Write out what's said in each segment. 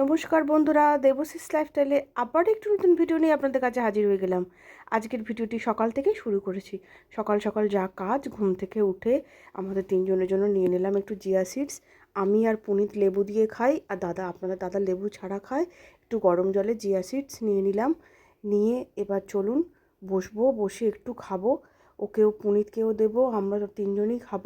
নমস্কার বন্ধুরা, দেবশিস লাইফস্টাইলে আবার একটু নতুন ভিডিও নিয়ে আপনাদের কাছে হাজির হয়ে গেলাম। আজকের ভিডিওটি সকাল থেকেই শুরু করেছি। সকাল সকাল যা কাজ, ঘুম থেকে উঠে আমাদের তিনজনের জন্য নিয়ে নিলাম একটু জিয়া সিডস। আমি আর পুনিত লেবু দিয়ে খাই, আর দাদা, আপনাদের দাদা লেবু ছাড়া খায়। একটু গরম জলে জিয়া সিডস নিয়ে নিলাম। নিয়ে এবার চলুন, বসবো, বসে একটু খাব। ওকেও, পুনিতকেও দেবো, আমরা তিনজনই খাব।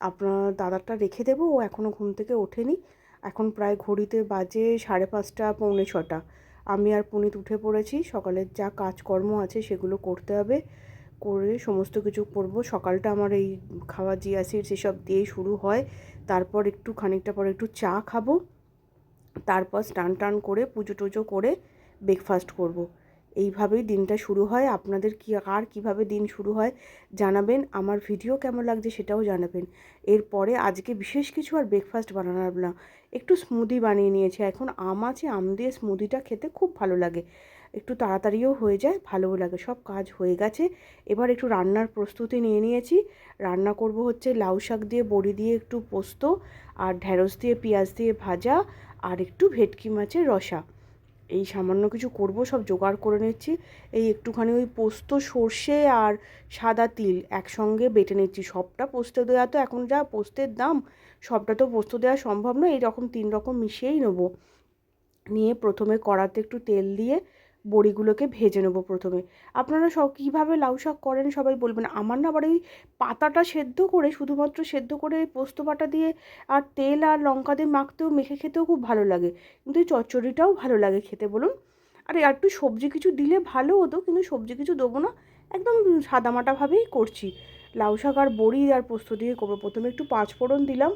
আপনার দাদারটা রেখে দেবো, ও এখনও ঘুম থেকে ওঠেনি। এখন প্রায় ঘড়িতে বাজে সাড়ে পাঁচটা, পৌনে ছটা। আমি আর পুনিত উঠে পড়েছি। সকালের যা কাজকর্ম আছে সেগুলো করতে হবে। করে সমস্ত কিছু করব। সকালটা আমার এই খাওয়া জিয়াসির সেসব দিয়ে শুরু হয়। তারপর একটু খানিকটা পরে একটু চা খাব। তারপর স্নান টান করে, পুজো টুজো করে ব্রেকফাস্ট করব। এইভাবেই দিনটা শুরু হয়। আপনাদের কি আর কীভাবে দিন শুরু হয় জানাবেন। আমার ভিডিও কেমন লাগছে সেটাও জানাবেন। এরপরে আজকে বিশেষ কিছু আর ব্রেকফাস্ট বানানোর না। একটু স্মুদি বানিয়ে নিয়েছি। এখন আম আছে, আম দিয়ে স্মুদিটা খেতে খুব ভালো লাগে। একটু তাড়াতাড়িও হয়ে যায়, ভালোও লাগে। সব কাজ হয়ে গেছে। এবার একটু রান্নার প্রস্তুতি নিয়ে নিয়েছি। রান্না করব হচ্ছে লাউ শাক দিয়ে, বড়ি দিয়ে একটু পোস্ত, আর ঢ্যাঁড়স দিয়ে, পেঁয়াজ দিয়ে ভাজা, আর একটু ভেটকি মাছের রসা। এই সামান্য কিছু করব, সব জোগাড় করে নিচ্ছি। এই একটুখানি ওই পোস্ত, সর্ষে আর সাদা তিল একসঙ্গে বেটে নিচ্ছি। সবটা পোস্ত দেওয়া তো এখন যা পোস্তের দাম, সবটা তো পোস্ত দেওয়া সম্ভব নয়, এইরকম তিন রকম মিশিয়েই নেব। নিয়ে প্রথমে কড়াতে একটু তেল দিয়ে বড়িগুলোকে ভেজে নেব প্রথমে। আপনারা সব কীভাবে লাউ শাক করেন সবাই বলবেন। আমার না আবার ওই পাতাটা সেদ্ধ করে, শুধুমাত্র সেদ্ধ করে পোস্ত বাটা দিয়ে আর তেল আর লঙ্কা দিয়ে মাখতেও, মেখে খেতেও খুব ভালো লাগে। কিন্তু এই চচ্চড়িটাও ভালো লাগে খেতে বলুন। আর একটু সবজি কিছু দিলে ভালো হতো, কিন্তু সবজি কিছু দেবো না, একদম সাদামাটাভাবেই করছি। লাউ শাক আর বড়ি আর পোস্ত দিয়ে করব। প্রথমে একটু পাঁচ ফোড়ন দিলাম।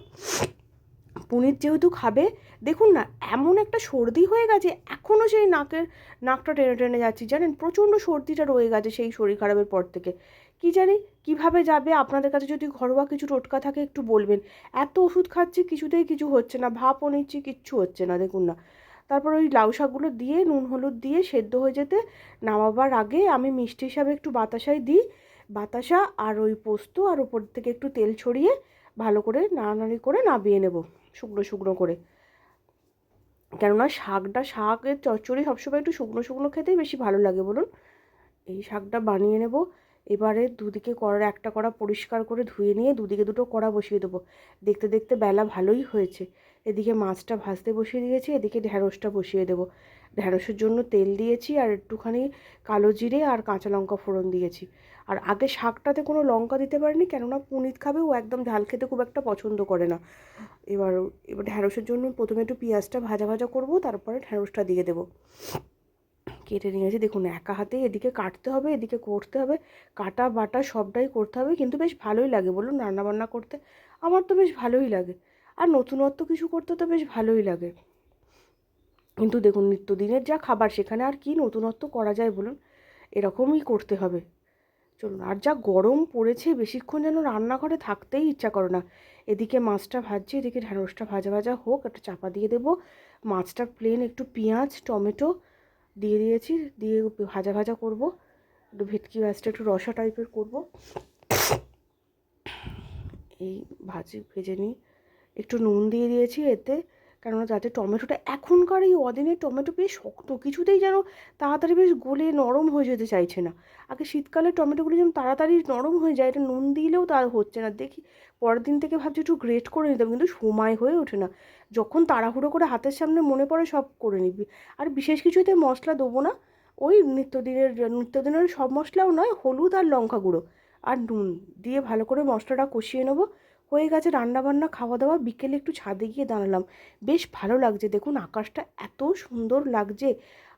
পুনির যেহেতু খাবে, দেখুন না, এমন একটা সর্দি হয়ে গেছে এখনও সেই নাকের, নাকটা টেনে টেনে যাচ্ছি, জানেন? প্রচণ্ড সর্দিটা রয়ে গেছে সেই শরীর খারাপের পর থেকে। কি জানি কীভাবে যাবে, আপনাদের কাছে যদি ঘরোয়া কিছু টোটকা থাকে একটু বলবেন। এত ওষুধ খাচ্ছি, কিছুতেই কিছু হচ্ছে না, ভাপও নিচ্ছি, কিচ্ছু হচ্ছে না, দেখুন না। তারপর ওই লাউ শাকগুলো দিয়ে, নুন হলুদ দিয়ে সেদ্ধ হয়ে যেতে নামাবার আগে আমি মিষ্টি হিসাবে একটু বাতাসাই দিই। বাতাসা আর ওই পোস্ত আর ওপর থেকে একটু তেল ছড়িয়ে ভালো করে নাড়ানাড়ি করে নাবিয়ে নেব, শুকনো শুকনো করে। কেননা শাকটা, শাকের চচ্চড়ি সবসময় একটু শুকনো শুকনো খেতেই বেশি ভালো লাগে বলুন। এই শাকটা বানিয়ে নেব, এবারে দুদিকে কড়ার, একটা কড়া পরিষ্কার করে ধুয়ে নিয়ে দুদিকে দুটো কড়া বসিয়ে দেবো। দেখতে দেখতে বেলা ভালোই হয়েছে। এদিকে মাছটা ভাজতে বসিয়ে দিয়েছি, এদিকে ঢ্যাঁড়সটা বসিয়ে দেবো। ঢ্যাঁড়সের জন্য তেল দিয়েছি আর একটুখানি কালো জিরে আর কাঁচা লঙ্কা ফোড়ন দিয়েছি। আর আগে শাকটাতে কোনো লঙ্কা দিতে পারিনি, কেননা পুনিত খাবে, ও একদম ঝাল খেতে খুব একটা পছন্দ করে না। এবার এবার ঢ্যাঁড়সের জন্য প্রথমে একটু পেঁয়াজটা ভাজা ভাজা করব, তারপরে ঢ্যাঁড়সটা দিয়ে দেবো। কেটে নিয়েছি দেখুন, একা হাতে এদিকে কাটতে হবে, এদিকে করতে হবে, কাটা বাটা সবটাই করতে হবে, কিন্তু বেশ ভালোই লাগে বলুন রান্নাবান্না করতে। আমার তো বেশ ভালোই লাগে, আর নতুনত্ব কিছু করতে তো বেশ ভালোই লাগে। কিন্তু দেখুন, নিত্যদিনের যা খাবার, সেখানে আর কি নতুনত্ব করা যায় বলুন, এরকমই করতে হবে। চলুন, আর যা গরম পড়েছে বেশিক্ষণ যেন রান্নাঘরে থাকতেই ইচ্ছা করে না। এদিকে মাছটা ভাজছি, এদিকে ঢ্যাঁড়সটা ভাজা ভাজা হোক, একটা চাপা দিয়ে দেবো। মাছটা প্লেন একটু পেঁয়াজ, টমেটো দিয়ে দিয়েছি, দিয়ে ভাজা ভাজা করব। একটু ভেটকি মাছটা একটু রসা টাইপের করব। এই ভাজি, ভেজে নিই। একটু নুন দিয়ে দিয়েছি এতে। কেননা যাতে টমেটোটা এখনকার এই অদিনে টমেটো বেশ শক্ত কিছুতেই যেন তাড়াতাড়ি বেশ গলে নরম হয়ে যেতে চাইছে না। আগে শীতকালে টমেটোগুলো যেন তাড়াতাড়ি নরম হয়ে যায়, এটা নুন দিলেও তার হচ্ছে না। দেখি পরের দিন থেকে ভাবছি একটু গ্রেট করে নিতাম, কিন্তু সময় হয়ে ওঠে না। যখন তাড়াহুড়ো করে হাতের সামনে মনে পড়ে সব করে নিবি। আর বিশেষ কিছুতে মশলা দেবো না। ওই নিত্যদিনের নিত্যদিনের সব মশলাও নয়, হলুদ আর লঙ্কা গুঁড়ো। আর নুন দিয়ে ভালো করে মশলাটা কষিয়ে নেব। হয়ে গেছে রান্নাবান্না খাওয়া দাওয়া বিকেলে একটু ছাদে গিয়ে দাঁড়ালাম। বেশ ভালো লাগছে। দেখুন, আকাশটা এত সুন্দর লাগছে।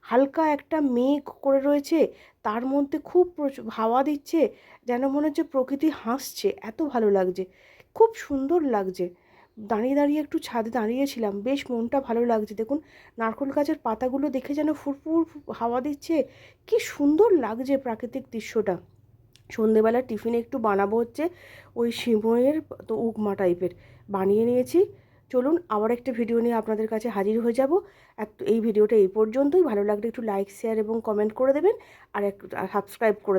হালকা একটা মেঘ করে রয়েছে। তার মধ্যে খুব হাওয়া দিচ্ছে। যেন মনে হচ্ছে প্রকৃতি হাসছে। এত ভালো লাগছে। খুব সুন্দর লাগছে। দাঁড়িয়ে দাঁড়িয়ে একটু ছাদে দাঁড়িয়েছিলাম। বেশ মনটা ভালো লাগছে। দেখুন, নারকোল গাছের পাতাগুলো দেখে যেন ফুরফুর, হাওয়া দিচ্ছে। কি সুন্দর লাগছে প্রাকৃতিক দৃশ্যটা। সন্ধেবেলা টিফিনে একটু বানাবো হচ্ছে ওই সিময়ের, তো উকমা টাইপের। বানিয়ে নিয়েছি। চলুন আবার একটা ভিডিও নিয়ে আপনাদের কাছে হাজির হয়ে যাব। এই ভিডিওটা এই পর্যন্তই। ভালো লাগলে একটু লাইক শেয়ার এবং কমেন্ট করে দেবেন। আর এক সাবস্ক্রাইব করে